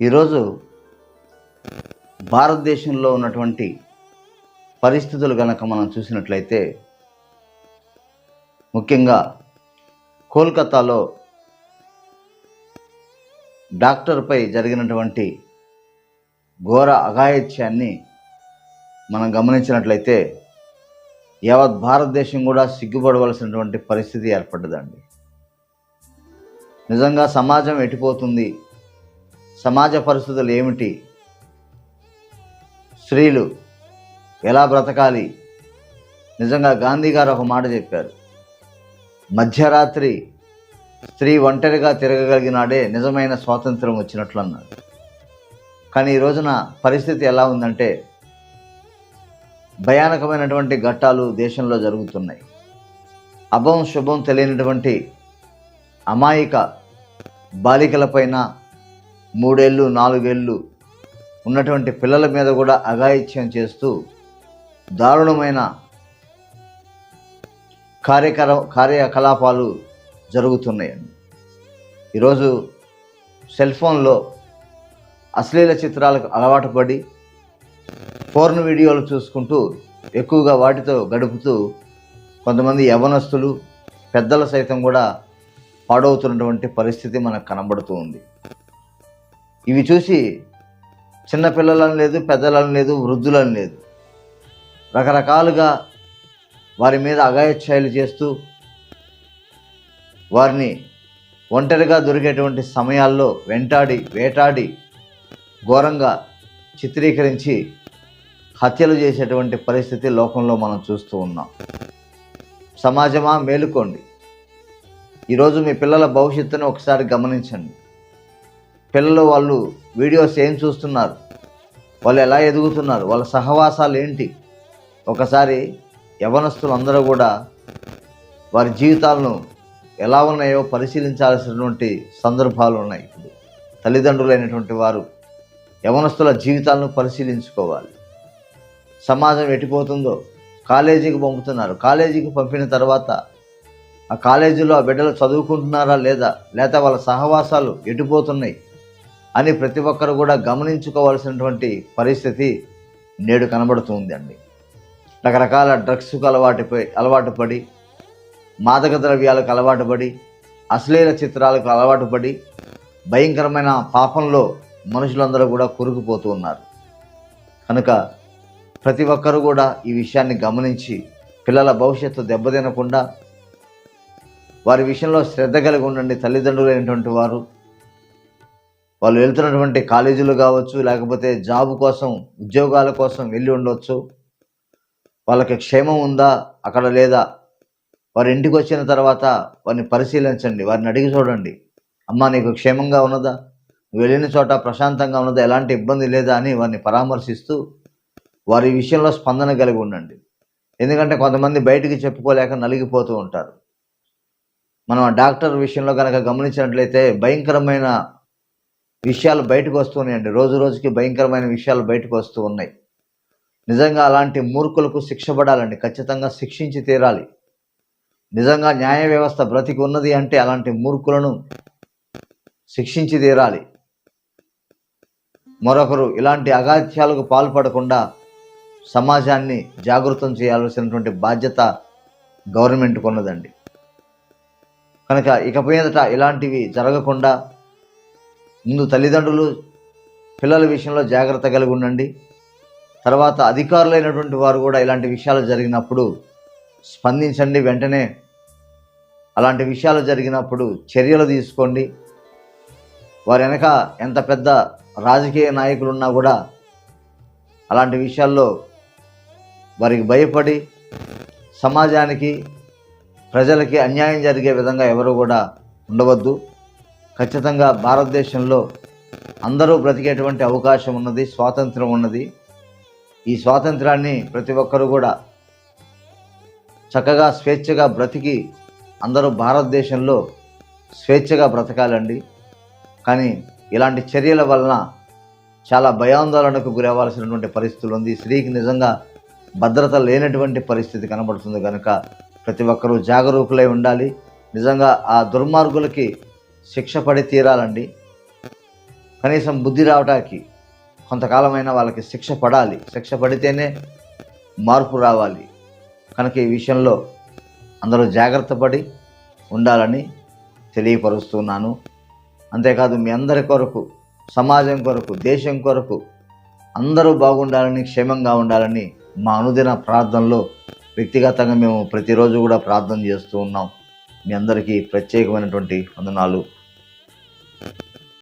ఈరోజు భారతదేశంలో ఉన్నటువంటి పరిస్థితులు కనుక మనం చూసినట్లయితే ముఖ్యంగా కోల్కతాలో డాక్టర్పై జరిగినటువంటి ఘోర అఘాయిత్యాన్ని మనం గమనించినట్లయితే యావత్ భారతదేశం కూడా సిగ్గుపడవలసినటువంటి పరిస్థితి ఏర్పడ్డదండి. నిజంగా సమాజం ఎటుపోతుంది? సమాజ పరిస్థితులు ఏమిటి? స్త్రీలు ఎలా బ్రతకాలి? నిజంగా గాంధీ గారు ఒక మాట చెప్పారు. మధ్యరాత్రి స్త్రీ ఒంటరిగా తిరగగలిగినాడే నిజమైన స్వాతంత్రం వచ్చినట్లు అన్నారు కానీ ఈ రోజున పరిస్థితి ఎలా ఉందంటే భయానకమైనటువంటి ఘట్టాలు దేశంలో జరుగుతున్నాయి. అభం శుభం తెలియనటువంటి అమాయక బాలికలపైన మూడేళ్ళు నాలుగేళ్ళు ఉన్నటువంటి పిల్లల మీద కూడా అఘాయిత్యం చేస్తూ దారుణమైన కార్యకర కార్యకలాపాలు జరుగుతున్నాయండి ఈరోజు సెల్ ఫోన్లో అశ్లీల చిత్రాలకు అలవాటు పడి పోర్న్ వీడియోలు చూసుకుంటూ ఎక్కువగా వాటితో గడుపుతూ కొంతమంది యవనస్తులు పెద్దలు సైతం కూడా పాడవుతున్నటువంటి పరిస్థితి మనకు కనబడుతూ ఉంది. ఇవి చూసి చిన్నపిల్లలను లేదు పెద్దలను లేదు వృద్ధులను లేదు. రకరకాలుగా వారి మీద అగాయత్యాలు చేస్తూ వారిని ఒంటరిగా దొరికేటువంటి సమయాల్లో వెంటాడి వేటాడి ఘోరంగా చిత్రీకరించి హత్యలు చేసేటువంటి పరిస్థితి లోకంలో మనం చూస్తూ ఉన్నాం. సమాజమా మేలుకోండి. ఈరోజు మీ పిల్లల భవిష్యత్తును ఒకసారి గమనించండి. పిల్లలు వాళ్ళు వీడియోస్ ఏం చూస్తున్నారు? వాళ్ళు ఎలా ఎదుగుతున్నారు? వాళ్ళ సహవాసాలు ఏంటి? ఒకసారి యవనస్తులు అందరూ కూడా వారి జీవితాలను ఎలా ఉన్నాయో పరిశీలించాల్సినటువంటి సందర్భాలు ఉన్నాయి. ఇప్పుడు తల్లిదండ్రులైనటువంటి వారు యవనస్తుల జీవితాలను పరిశీలించుకోవాలి. సమాజం ఎట్టిపోతుందో కాలేజీకి పంపుతున్నారు. కాలేజీకి పంపిన తర్వాత ఆ కాలేజీలో ఆ బిడ్డలు చదువుకుంటున్నారా లేదా? లేదా వాళ్ళ సహవాసాలు ఎటుపోతున్నాయి? అని ప్రతి ఒక్కరు కూడా గమనించుకోవాల్సినటువంటి పరిస్థితి నేడు కనబడుతుంది అండి. రకరకాల డ్రగ్స్కు అలవాటుపై అలవాటు పడి మాదక ద్రవ్యాలకు అలవాటు పడి అశ్లీల చిత్రాలకు అలవాటు పడి భయంకరమైన పాపంలో మనుషులందరూ కూడా కురుకుపోతూ ఉన్నారు. కనుక ప్రతి ఒక్కరూ కూడా ఈ విషయాన్ని గమనించి పిల్లల భవిష్యత్తు దెబ్బతినకుండా వారి విషయంలో శ్రద్ధ కలిగి ఉండండి తల్లిదండ్రులైనటువంటి వారు. వాళ్ళు వెళ్తున్నటువంటి కాలేజీలు కావచ్చు లేకపోతే జాబ్ కోసం ఉద్యోగాల కోసం వెళ్ళి ఉండవచ్చు వాళ్ళకి క్షేమం ఉందా అక్కడ లేదా? వారి ఇంటికి వచ్చిన తర్వాత వారిని పరిశీలించండి. వారిని అడిగి చూడండి. అమ్మా నీకు క్షేమంగా ఉన్నదా? నువ్వు వెళ్ళిన చోట ప్రశాంతంగా ఉన్నదా? ఎలాంటి ఇబ్బంది లేదా అని వారిని పరామర్శిస్తూ వారి విషయంలో స్పందన కలిగి ఉండండి. ఎందుకంటే కొంతమంది బయటికి చెప్పుకోలేక నలిగిపోతూ ఉంటారు. మనం డాక్టర్ విషయంలో కనుక గమనించినట్లయితే భయంకరమైన విషయాలు బయటకు వస్తున్నాయండి. రోజు రోజుకి భయంకరమైన విషయాలు బయటకు వస్తూ ఉన్నాయి. నిజంగా అలాంటి మూర్ఖులకు శిక్ష పడాలండి. ఖచ్చితంగా శిక్షించి తీరాలి. నిజంగా న్యాయ వ్యవస్థ బ్రతికి ఉన్నది అంటే అలాంటి మూర్ఖులను శిక్షించి తీరాలి. మరొకరు ఇలాంటి అగాత్యాలకు పాల్పడకుండా సమాజాన్ని జాగృతం చేయాల్సినటువంటి బాధ్యత గవర్నమెంట్కు ఉన్నదండి కనుక ఇక మీదట ఇలాంటివి జరగకుండా ముందు తల్లిదండ్రులు పిల్లల విషయంలో జాగ్రత్త కలిగి ఉండండి. తర్వాత అధికారులైనటువంటి వారు కూడా ఇలాంటి విషయాలు జరిగినప్పుడు స్పందించండి. వెంటనే అలాంటి విషయాలు జరిగినప్పుడు చర్యలు తీసుకోండి. వారి వెనక ఎంత పెద్ద రాజకీయ నాయకులు ఉన్నా కూడా అలాంటి విషయాల్లో వారికి భయపడి సమాజానికి ప్రజలకి అన్యాయం జరిగే విధంగా ఎవరు కూడా ఉండవద్దు. ఖచ్చితంగా భారతదేశంలో అందరూ బ్రతికేటువంటి అవకాశం ఉన్నది స్వాతంత్రం ఉన్నది. ఈ స్వాతంత్రాన్ని ప్రతి ఒక్కరూ కూడా చక్కగా స్వేచ్ఛగా బ్రతికి అందరూ భారతదేశంలో స్వేచ్ఛగా బ్రతకాలండి. కానీ ఇలాంటి చర్యల వలన చాలా భయాందోళనకు గురవ్వాల్సినటువంటి పరిస్థితులు ఉంది. స్త్రీకి నిజంగా భద్రత లేనటువంటి పరిస్థితి కనబడుతుంది. కనుక ప్రతి ఒక్కరూ జాగరూకులై ఉండాలి. నిజంగా ఆ దుర్మార్గులకి శిక్ష పడి తీరాలండి. కనీసం బుద్ధి రావటానికి కొంతకాలమైనా వాళ్ళకి శిక్ష పడాలి. శిక్ష పడితేనే మార్పు రావాలి. కనుక ఈ విషయంలో అందరూ జాగ్రత్త పడి ఉండాలని తెలియపరుస్తున్నాను. అంతేకాదు మీ అందరి కొరకు సమాజం కొరకు దేశం కొరకు అందరూ బాగుండాలని క్షేమంగా ఉండాలని మా అనుదిన ప్రార్థనలో వ్యక్తిగతంగా మేము ప్రతిరోజు కూడా ప్రార్థన చేస్తూ ఉన్నాం. మీ అందరికీ ప్రత్యేకమైనటువంటి వందనాలు. you